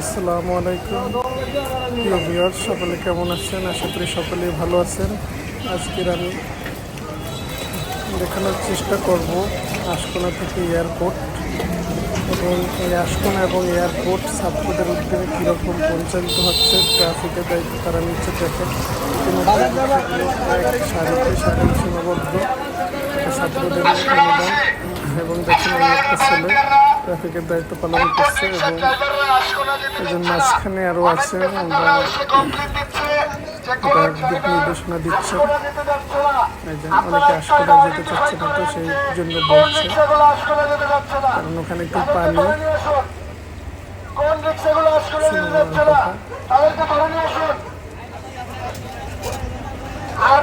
আসসালামু আলাইকুম। প্রিয় ভিউয়ার সকলে কেমন আছেন? আশা করি সকলেই ভালো আছেন। আজকের আমি দেখানোর চেষ্টা করব আশকোনা থেকে এয়ারপোর্ট এবং এই আশকোনা এবং এয়ারপোর্ট ছাত্রদের উদ্যোগে কীরকম পরিচালিত হচ্ছে, ট্রাফিকের দায়িত্ব তারা নিচ্ছে দেখেন সারিতে সারি সীমাবদ্ধ। ছাত্রদের এবং দেখেন একটা ছেলে। ট্রাফিকের দায়িত্ব পালন করছে এবং এদের মাঝখানে আরও আছে নির্দেশনা দিচ্ছে। অনেকে আশকোনা যেতে চাচ্ছে না তো সেই জন্য বলছে। কারণ ওখানে একটু পানি আর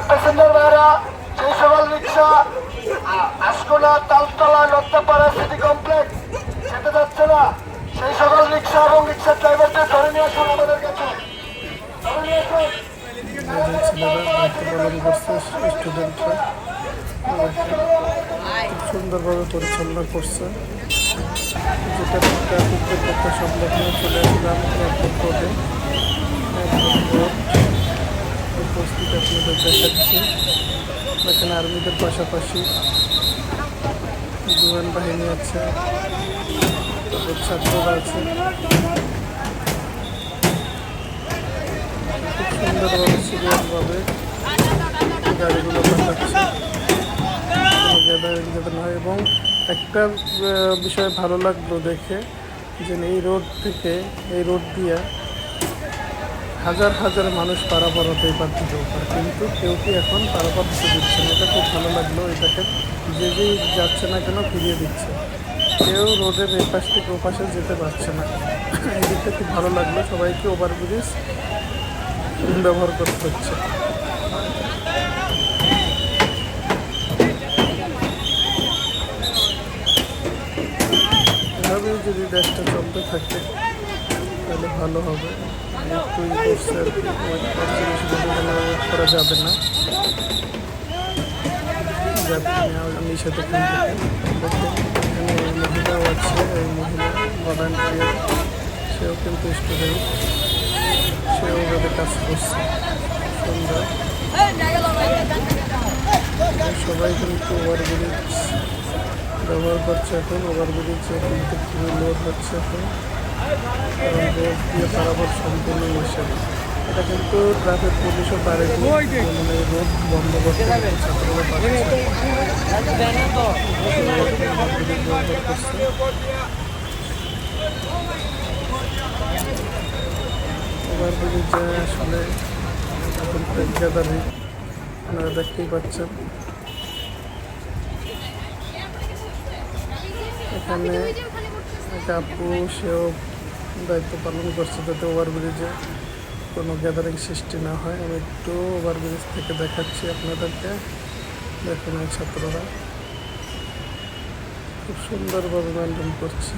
সকল rickshaw Taltala Nattapara city complex যাচ্ছে না সেই সকল রিক্সা এবং রিক্সার ড্রাইভারদের ধরে নিয়ে আসুন আমাদের কাছে। নিয়ে সুন্দরভাবে পরিচালনা করছে যেটা পক্ষে সংলগ্ন চলে আসলাম এয়ারপোর্ট উপস্থিত আপনাদের দেখাচ্ছি এখানে আর্মিদের পাশাপাশি বিমান বাহিনী আছে। এবং একটা বিষয় ভালো লাগল দেখে যে এই রোড থেকে, এই রোড দিয়ে হাজার হাজার মানুষ পারাপার হতে পারছিল ওপার কিন্তু কেউ কি এখন পারাপার হতে দিচ্ছে না? এটা খুব ভালো লাগল। এটাকে যে যেই যাচ্ছে না কেন ফিরিয়ে দিচ্ছে। কেউ রোডের এপাশ থেকে ও পাশে যেতে পারছে না। এই দিকটা খুব ভালো লাগল, সবাইকে ওভারব্রিজ ব্যবহার করতে হচ্ছে। এভাবেই যদি দেশটা চলতে থাকে, তাহলে ভালো হবে। করা যাবে না। নিষেধ এখান মহিলা ভলান্টিয়ার সেও কিন্তু স্টুডেন্ট সেও ওভাবে কাজ করছে সুন্দর। সবাই কিন্তু ওভারব্রিজ ব্যবহার করছে এখন ওভারব্রিজে কিন্তু খুবই লোড হচ্ছে এখন। কারণ রোড দিয়ে পারাবার সম্পূর্ণ নিষেধ এটা কিন্তু ট্রাফিক পুলিশও পারেনি মানে রোড বন্ধ করতে ছাত্ররা পারছে করছে ওভারব্রিজে আসলে এখন গ্যাদারিং আপনারা দেখতেই পাচ্ছেন এখানে এক আপু সেও দায়িত্ব পালন করছে, যাতে ওভারব্রিজে কোনো গ্যাদারিং সৃষ্টি না হয়। আমি একটু ওভারব্রিজ থেকে দেখাচ্ছি আপনাদেরকে। দেখুন ছাত্ররা খুব সুন্দরভাবে মেনটেন করছে।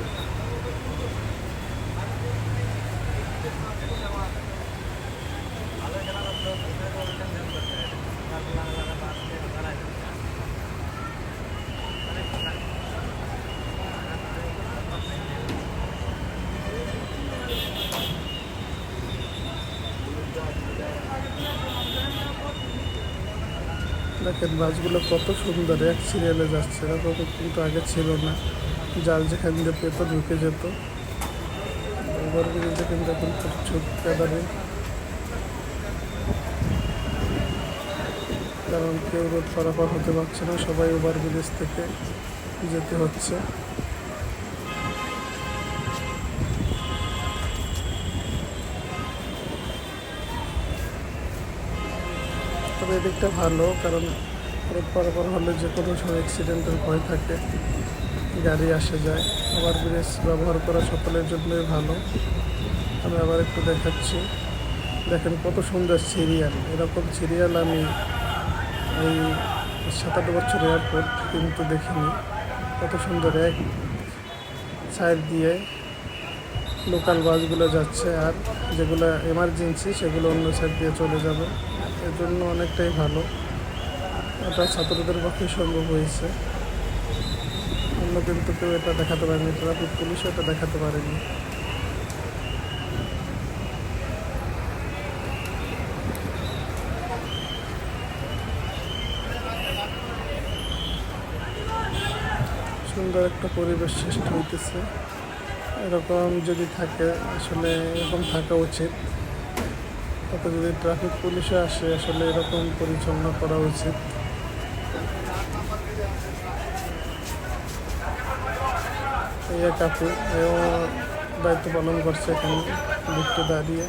দেখেন বাসগুলো কত সুন্দর, এক সিরিয়ালে যাচ্ছে এরকম কিন্তু আগে ছিল না। জাল যেখান দিয়ে পেত, ঢুকে যেত। ওভারব্রিজে কিন্তু প্রচুর ক্যাদারে কারণ কেউ রোড পারাপার হতে পারছে না, সবাই ওভারব্রিজ থেকে যেতে হচ্ছে। তবে এদিকটা ভালো, কারণ রোড পারাপার হলে যে কোনো সময় অ্যাক্সিডেন্টের ভয় থাকে, গাড়ি আসে যায়। আবার ব্রিজ ব্যবহার করা সকলের জন্যই ভালো। আমি আবার একটু দেখাচ্ছি। দেখেন কত সুন্দর সিরিয়াল এরকম সিরিয়াল আমি এই সাত আট বছর এয়ারপোর্ট কিন্তু দেখিনি। কত সুন্দর, এক সাইড দিয়ে লোকাল বাসগুলো যাচ্ছে আর যেগুলো এমার্জেন্সি সেগুলো অন্য সাইড দিয়ে চলে যাবে। এর জন্য অনেকটাই ভালো। এটা ছাত্রদের পক্ষে সম্ভব হয়েছে। অন্য কিন্তু কেউ এটা দেখাতে পারেনি ট্রাফিক পুলিশও এটা দেখাতে পারেনি। সুন্দর একটা পরিবেশ সৃষ্টি হইতেছে। এরকম যদি থাকে, আসলে এরকম থাকা উচিত। তাতে যদি ট্রাফিক পুলিশে আসে, আসলে এরকম পরিচালনা করা উচিত। আপু, এও দায়িত্ব পালন করছে এখানে দিকটা দাঁড়িয়ে।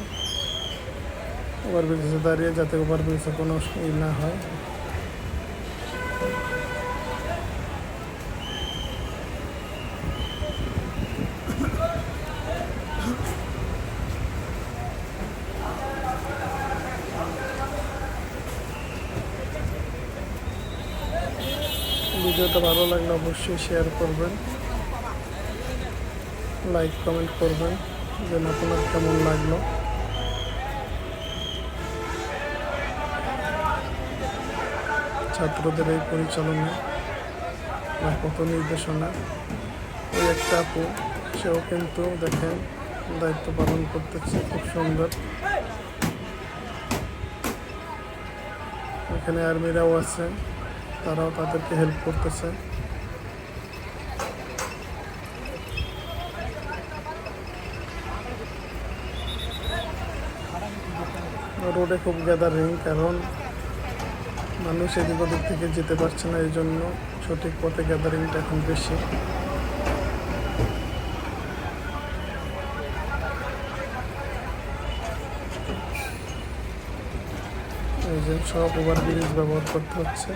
ওভারব্রিজে দাঁড়িয়ে যাতে ওভারব্রিজে কোনো ই না হয়। ভিডিওটা ভালো লাগলে অবশ্যই শেয়ার করবেন লাইক কমেন্ট করবেন, যেন আপনার কেমন লাগল। ছাত্রদের এই পরিচালনা বা কত নির্দেশনা। ওই একটা আপু, সেও কিন্তু দেখেন দায়িত্ব পালন করতেছে, খুব সুন্দর। এখানে আর্মিরাও আছে। তারাও তাদেরকে হেল্প করতেছে। রোডে খুব গ্যাদারিং কারণ মানুষ এদিক ওদিক থেকে যেতে পারছে না এই জন্য সঠিক পথে গ্যাদারিংটা এখন বেশি। এই সব ওভার ব্রিজ ব্যবহার করতে হচ্ছে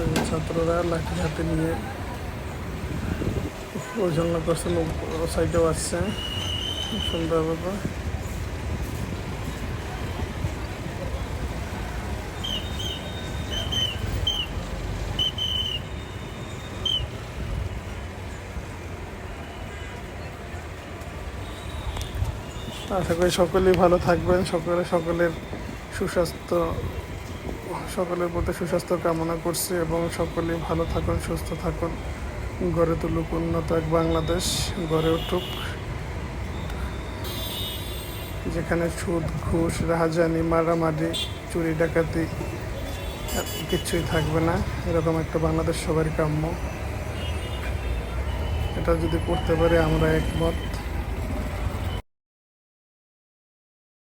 এই যে ছাত্ররা লাঠি হাতে নিয়ে পরিচালনা করছেন ও সাইডেও আসছে। খুব সুন্দর ব্যাপার। আশা করি সকলেই ভালো থাকবেন। সকলে, সকলের সুস্বাস্থ্য সকলের প্রতি সুস্বাস্থ্য কামনা করছি এবং সকলেই ভালো থাকুন, সুস্থ থাকুন। গড়ে তুলুক উন্নত এক বাংলাদেশ, গড়ে উঠুক। যেখানে সুদ, ঘুষ, রাহাজানি, মারামারি, চুরি, ডাকাতি কিছুই থাকবে না। এরকম একটা বাংলাদেশ সবারই কাম্য। এটা যদি করতে পারে, আমরা একমত।